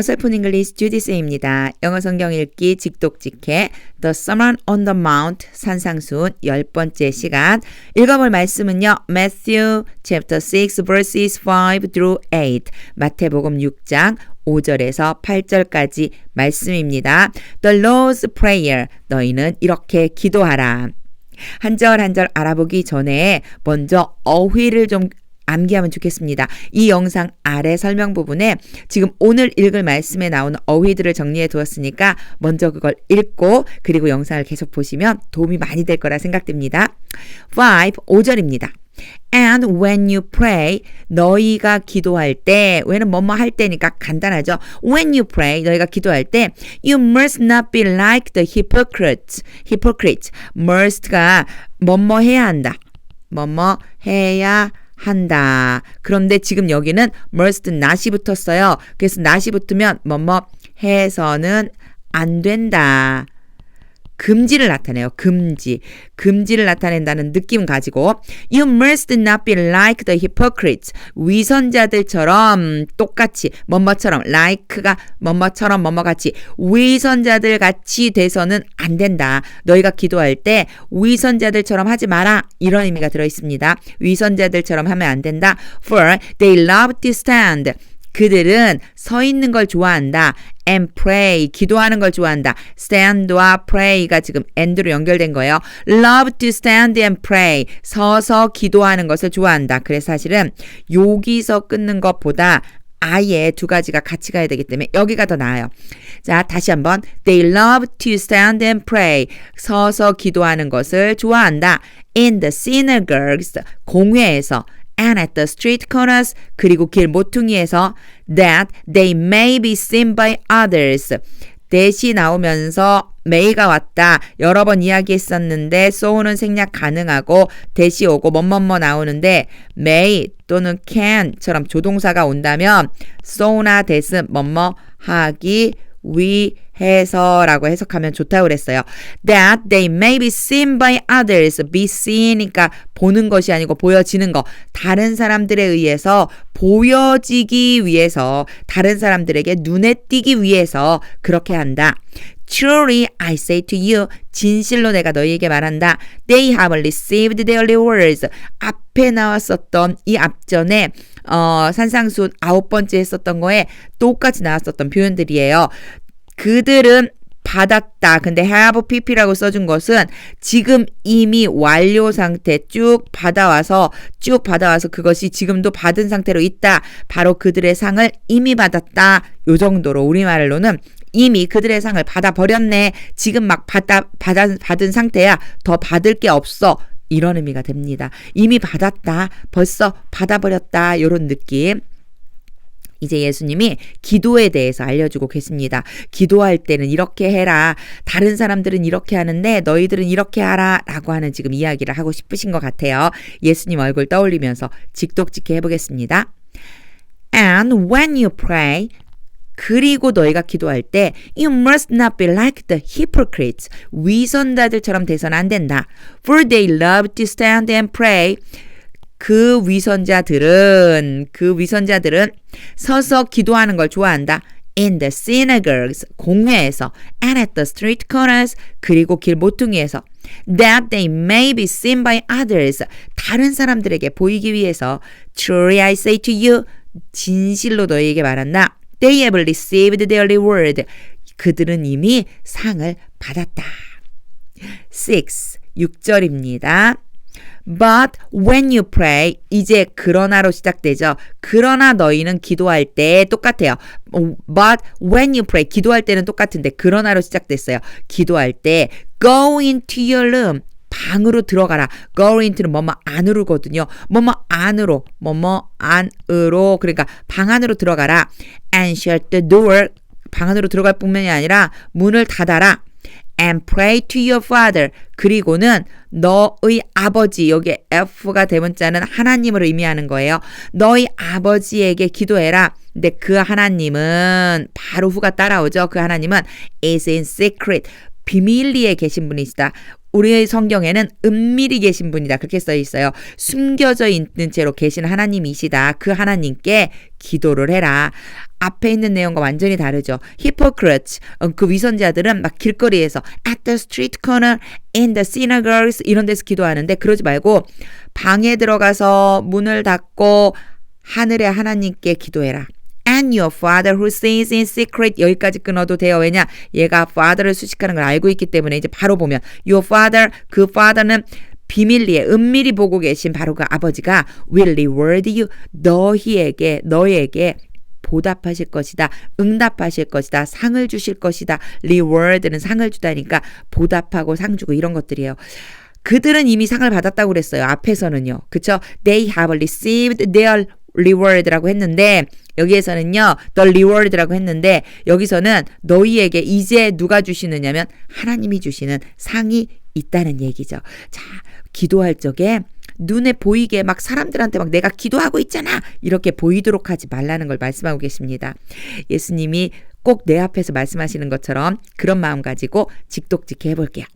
어설픈 잉글리시 주디스입니다. 영어 성경 읽기 직독직해 The Sermon on the Mount 산상순 열 번째 시간 읽어볼 말씀은요. Matthew chapter 6 verses 5 through 8 마태복음 6장 5절에서 8절까지 말씀입니다. The Lord's Prayer 너희는 이렇게 기도하라. 한절 한절 알아보기 전에 먼저 어휘를 좀 암기하면 좋겠습니다. 이 영상 아래 설명 부분에 지금 오늘 읽을 말씀에 나오는 어휘들을 정리해 두었으니까 먼저 그걸 읽고 그리고 영상을 계속 보시면 도움이 많이 될 거라 생각됩니다. 5, 5절입니다. And when you pray, 너희가 기도할 때, 왜는 뭐뭐 할 때니까 간단하죠. When you pray, 너희가 기도할 때, you must not be like the hypocrites. hypocrites. must가 뭐뭐 해야 한다. 뭐뭐 해야 한다. 그런데 지금 여기는 must not이 붙었어요. 그래서 not이 붙으면 뭐뭐 해서는 안 된다. 금지를 나타내요. 금지. 금지를 나타낸다는 느낌 가지고 You must not be like the hypocrites. 위선자들처럼 똑같이 뭐뭐처럼 like가 뭐뭐처럼 뭐뭐같이 위선자들 같이 돼서는 안 된다. 너희가 기도할 때 위선자들처럼 하지 마라. 이런 의미가 들어 있습니다. 위선자들처럼 하면 안 된다. For they love to stand. 그들은 서 있는 걸 좋아한다. and pray 기도하는 걸 좋아한다. stand와 pray가 지금 and로 연결된 거예요. love to stand and pray 서서 기도하는 것을 좋아한다. 그래서 사실은 여기서 끊는 것보다 아예 두 가지가 같이 가야 되기 때문에 여기가 더 나아요. 자, 다시 한번. They love to stand and pray. 서서 기도하는 것을 좋아한다. In the synagogues, 공회에서 and at the street corners 그리고 길 모퉁이에서 that they may be seen by others. 대시 나오면서 may가 왔다. 여러 번 이야기했었는데 so는 생략 가능하고 대시 오고 뭐뭐뭐 나오는데 may 또는 can처럼 조동사가 온다면 so나 대스 뭐뭐 하기 위해서라고 해석하면 좋다고 그랬어요. That they may be seen by others. be seen이니까 보는 것이 아니고 보여지는 거. 다른 사람들에 의해서 보여지기 위해서 다른 사람들에게 눈에 띄기 위해서 그렇게 한다. Truly I say to you, 진실로 내가 너희에게 말한다. They have received their rewards. 앞에 나왔었던 이 앞전에 어, 산상순 아홉 번째 했었던 거에 똑같이 나왔었던 표현들이에요. 그들은 받았다. 근데 have pp라고 써준 것은 지금 이미 완료 상태 쭉 받아와서 쭉 받아와서 그것이 지금도 받은 상태로 있다. 바로 그들의 상을 이미 받았다. 요 정도로 우리말로는 이미 그들의 상을 받아 버렸네. 지금 막 받아, 받아, 받은 상태야. 더 받을 게 없어. 이런 의미가 됩니다. 이미 받았다. 벌써 받아버렸다. 요런 느낌. 이제 예수님이 기도에 대해서 알려주고 계십니다. 기도할 때는 이렇게 해라. 다른 사람들은 이렇게 하는데 너희들은 이렇게 하라. 라고 하는 지금 이야기를 하고 싶으신 것 같아요. 예수님 얼굴 떠올리면서 직독직해 해보겠습니다. And when you pray, 그리고 너희가 기도할 때 you must not be like the hypocrites. 위선자들처럼 돼서는 안 된다. For they love to stand and pray. 그 위선자들은 그 위선자들은 서서 기도하는 걸 좋아한다. in the synagogues 공회에서 and at the street corners 그리고 길 모퉁이에서 that they may be seen by others 다른 사람들에게 보이기 위해서 truly I say to you 진실로 너희에게 말한다 they have received their reward 그들은 이미 상을 받았다 6 6절입니다 But when you pray, 이제 그러나로 시작되죠. 그러나 너희는 기도할 때 똑같아요. But when you pray, 기도할 때는 똑같은데 그러나로 시작됐어요. 기도할 때 go into your room. 방으로 들어가라. go into는 뭐뭐 안으로거든요. 뭐뭐 안으로, 뭐뭐 안으로. 그러니까 방 안으로 들어가라. And shut the door. 방 안으로 들어갈 뿐만이 아니라 문을 닫아라. and pray to your father. 그리고는 너의 아버지, 여기 F가 대문자는 하나님을 의미하는 거예요. 너희 아버지에게 기도해라. 근데 그 하나님은 바로 후가 따라오죠. 그 하나님은 is in secret. 비밀리에 계신 분이시다. 우리의 성경에는 은밀히 계신 분이다. 그렇게 써 있어요. 숨겨져 있는 채로 계신 하나님이시다. 그 하나님께 기도를 해라. 앞에 있는 내용과 완전히 다르죠. hypocrites, 어, 그 위선자들은 막 길거리에서 at the street corner, in the synagogues 이런 데서 기도하는데 그러지 말고 방에 들어가서 문을 닫고 하늘의 하나님께 기도해라. And your father who sees in secret 여기까지 끊어도 돼요. 왜냐? 얘가 father를 수식하는 걸 알고 있기 때문에 이제 바로 보면 your father 그 father는 비밀리에 은밀히 보고 계신 바로 그 아버지가 will reward you 너희에게 너희에게 보답하실 것이다. 응답하실 것이다. 상을 주실 것이다. reward는 상을 주다니까 보답하고 상 주고 이런 것들이에요. 그들은 이미 상을 받았다고 그랬어요. 앞에서는요. 그쵸? They have received their reward라고 했는데 여기에서는요. the reward라고 했는데 여기서는 너희에게 이제 누가 주시느냐면 하나님이 주시는 상이 있다는 얘기죠. 자, 기도할 적에 눈에 보이게 막 사람들한테 막 내가 기도하고 있잖아 이렇게 보이도록 하지 말라는 걸 말씀하고 계십니다. 예수님이 꼭 내 앞에서 말씀하시는 것처럼 그런 마음 가지고 직독직해 해볼게요.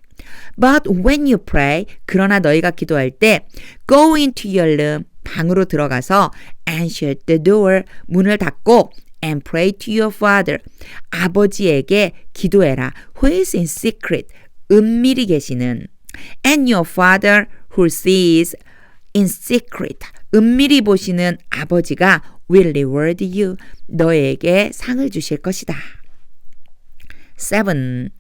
But when you pray, 그러나 너희가 기도할 때 go into your room, 방으로 들어가서 and shut the door, 문을 닫고 and pray to your father, 아버지에게 기도해라. Who is in secret, 은밀히 계시는 and your father who sees in secret, 은밀히 보시는 아버지가 will reward you, 너에게 상을 주실 것이다. 7.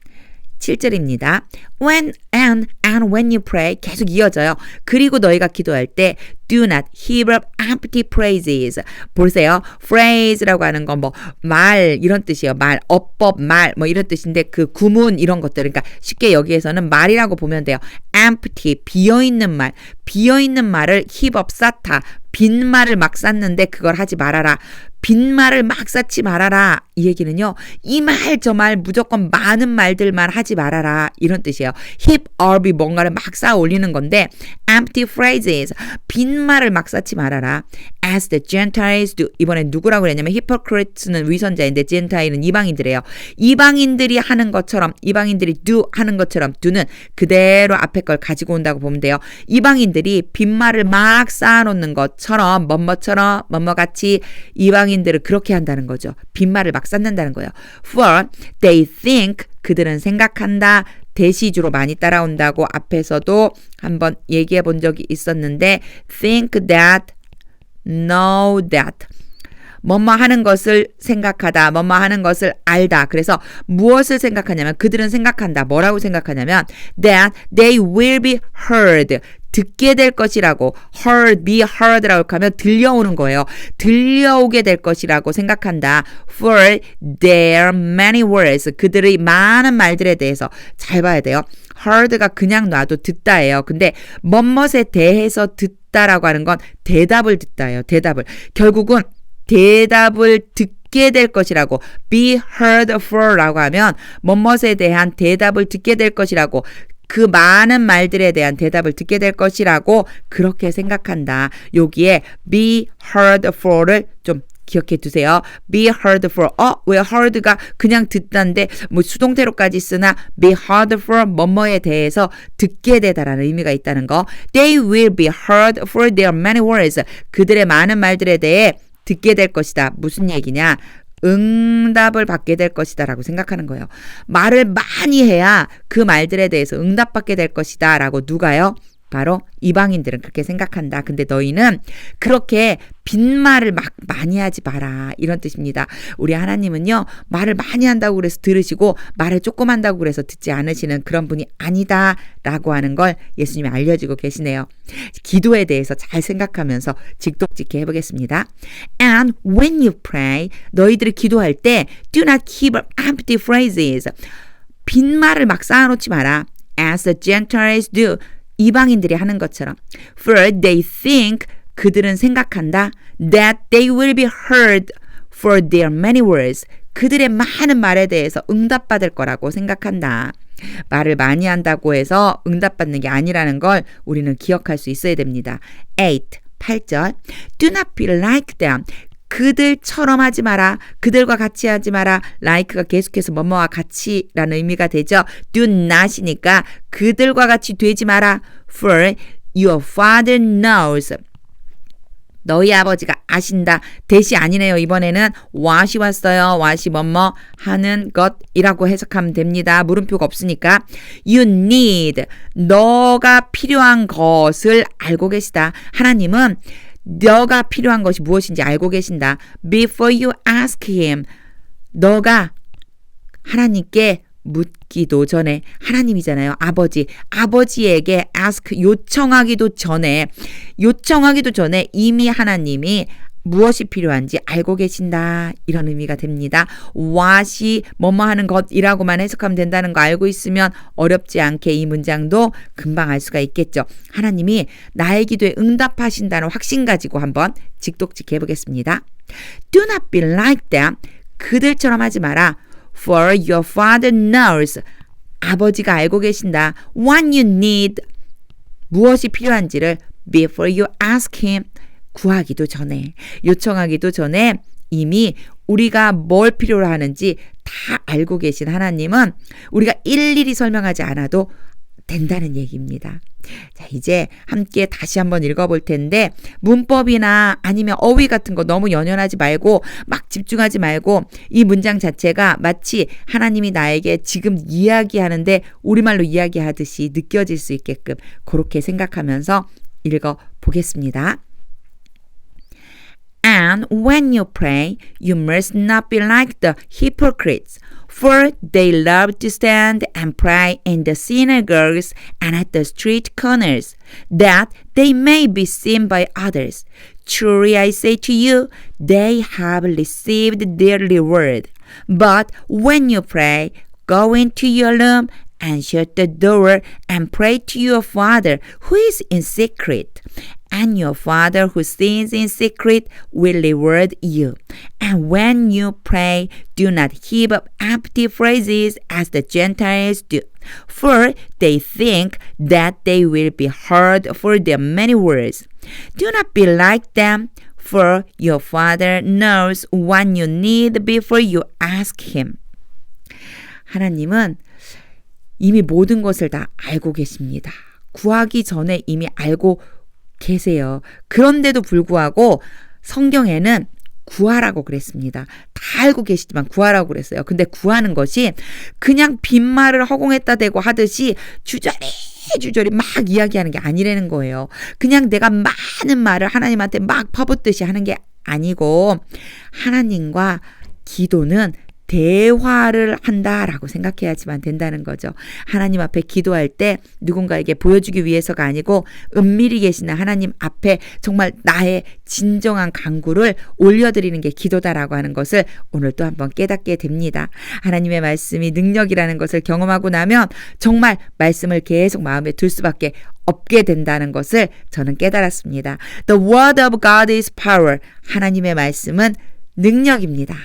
7절입니다. When and and when you pray 계속 이어져요. 그리고 너희가 기도할 때 do not heap up empty praises. 보세요. phrase라고 하는 건 뭐 말 이런 뜻이에요. 말, 어법, 말 뭐 이런 뜻인데 그 구문 이런 것들 그러니까 쉽게 여기에서는 말이라고 보면 돼요. empty 비어 있는 말, 비어 있는 말을 heap up 쌓다. 빈 말을 막 쌓는데 그걸 하지 말아라. 빈 말을 막 쌓지 말아라. 이 얘기는요. 이 말 저말 무조건 많은 말들만 하지 말아라. 이런 뜻이에요. Hip up이 뭔가를 막 쌓아 올리는 건데 empty phrases 빈말을 막 쌓지 말아라. as the Gentiles do. 이번엔 누구라고 그랬냐면 hypocrite는 위선자인데 Gentile은 이방인들이에요. 이방인들이 하는 것처럼 이방인들이 do 하는 것처럼 do는 그대로 앞에 걸 가지고 온다고 보면 돼요. 이방인들이 빈말을 막 쌓아 놓는 것처럼 뭐뭐처럼 뭐뭐같이 이방인들을 그렇게 한다는 거죠. 빈말을 막 쌓는다는 거예요. For they think 그들은 생각한다. 대시주로 많이 따라온다고 앞에서도 한번 얘기해 본 적이 있었는데 think that know that. 뭐뭐 하는 것을 생각하다, 뭐뭐 하는 것을 알다. 그래서 무엇을 생각하냐면 그들은 생각한다. 뭐라고 생각하냐면 that they will be heard. 듣게 될 것이라고 heard, be heard라고 하면 들려오는 거예요. 들려오게 될 것이라고 생각한다. For their many words. 그들의 많은 말들에 대해서 잘 봐야 돼요. heard가 그냥 놔도 듣다예요. 근데 뭐뭇에 대해서 듣다라고 하는 건 대답을 듣다예요. 대답을. 결국은 대답을 듣게 될 것이라고 be heard for라고 하면 뭐뭇에 대한 대답을 듣게 될 것이라고 그 많은 말들에 대한 대답을 듣게 될 것이라고 그렇게 생각한다. 여기에 be heard for를 좀 기억해 두세요. be heard for. 어, 왜 heard가 그냥 듣다인데 뭐 수동태로까지 쓰나 be heard for 뭐뭐에 대해서 듣게 되다라는 의미가 있다는 거. They will be heard for their many words. 그들의 많은 말들에 대해 듣게 될 것이다. 무슨 얘기냐? 응답을 받게 될 것이다 라고 생각하는 거예요. 말을 많이 해야 그 말들에 대해서 응답받게 될 것이다 라고 누가요? 바로 이방인들은 그렇게 생각한다. 근데 너희는 그렇게 빈말을 막 많이 하지 마라. 이런 뜻입니다. 우리 하나님은요, 말을 많이 한다고 그래서 들으시고, 말을 조금 한다고 그래서 듣지 않으시는 그런 분이 아니다. 라고 하는 걸 예수님이 알려주고 계시네요. 기도에 대해서 잘 생각하면서 직독직해 해보겠습니다. And when you pray, 너희들이 기도할 때, do not keep empty phrases. 빈말을 막 쌓아놓지 마라. As the Gentiles do. 이방인들이 하는 것처럼. For they think 그들은 생각한다. That they will be heard for their many words. 그들의 많은 말에 대해서 응답받을 거라고 생각한다. 말을 많이 한다고 해서 응답받는 게 아니라는 걸 우리는 기억할 수 있어야 됩니다. 8. 8절. Do not be like them. 그들처럼 하지 마라. 그들과 같이 하지 마라. like가 계속해서 뭐뭐와 같이라는 의미가 되죠. do not이니까 그들과 같이 되지 마라. for your father knows. 너희 아버지가 아신다. 대시 아니네요. 이번에는 what이 왔어요. what이 뭐뭐 하는 것이라고 해석하면 됩니다. 물음표가 없으니까. You need. 너가 필요한 것을 알고 계시다. 하나님은 너가 필요한 것이 무엇인지 알고 계신다. Before you ask him. 너가 하나님께 묻기도 전에 하나님이잖아요. 아버지. 아버지에게 ask 요청하기도 전에 요청하기도 전에 이미 하나님이 무엇이 필요한지 알고 계신다. 이런 의미가 됩니다. what이 뭐뭐 하는 것이라고만 해석하면 된다는 거 알고 있으면 어렵지 않게 이 문장도 금방 알 수가 있겠죠. 하나님이 나의 기도에 응답하신다는 확신 가지고 한번 직독직 해보겠습니다. Do not be like them. 그들처럼 하지 마라. For your father knows. 아버지가 알고 계신다. What you need. 무엇이 필요한지를 before you ask him. 구하기도 전에, 요청하기도 전에 이미 우리가 뭘 필요로 하는지 다 알고 계신 하나님은 우리가 일일이 설명하지 않아도 된다는 얘기입니다. 자, 이제 함께 다시 한번 읽어볼 텐데, 문법이나 아니면 어휘 같은 거 너무 연연하지 말고, 막 집중하지 말고, 이 문장 자체가 마치 하나님이 나에게 지금 이야기하는데, 우리말로 이야기하듯이 느껴질 수 있게끔, 그렇게 생각하면서 읽어보겠습니다. And when you pray, you must not be like the hypocrites, for they love to stand and pray in the synagogues and at the street corners, that they may be seen by others. Truly I say to you, they have received their reward. But when you pray, go into your room and shut the door and pray to your Father who is in secret. And your Father who sees in secret will reward you. And when you pray, do not heap up empty phrases as the Gentiles do, for they think that they will be heard for their many words. Do not be like them, for your Father knows what you need before you ask Him. 하나님은 이미 모든 것을 다 알고 계십니다. 구하기 전에 이미 알고 계세요. 그런데도 불구하고 성경에는 구하라고 그랬습니다. 다 알고 계시지만 구하라고 그랬어요. 근데 구하는 것이 그냥 빈말을 허공에다 대고 하듯이 주저리 주저리 막 이야기하는 게 아니라는 거예요. 그냥 내가 많은 말을 하나님한테 막 퍼붓듯이 하는 게 아니고 하나님과 기도는 대화를 한다라고 생각해야지만 된다는 거죠. 하나님 앞에 기도할 때 누군가에게 보여주기 위해서가 아니고 은밀히 계시는 하나님 앞에 정말 나의 진정한 강구를 올려드리는 게 기도다라고 하는 것을 오늘 또 한번 깨닫게 됩니다. 하나님의 말씀이 능력이라는 것을 경험하고 나면 정말 말씀을 계속 마음에 둘 수밖에 없게 된다는 것을 저는 깨달았습니다. The word of God is power. 하나님의 말씀은 능력입니다.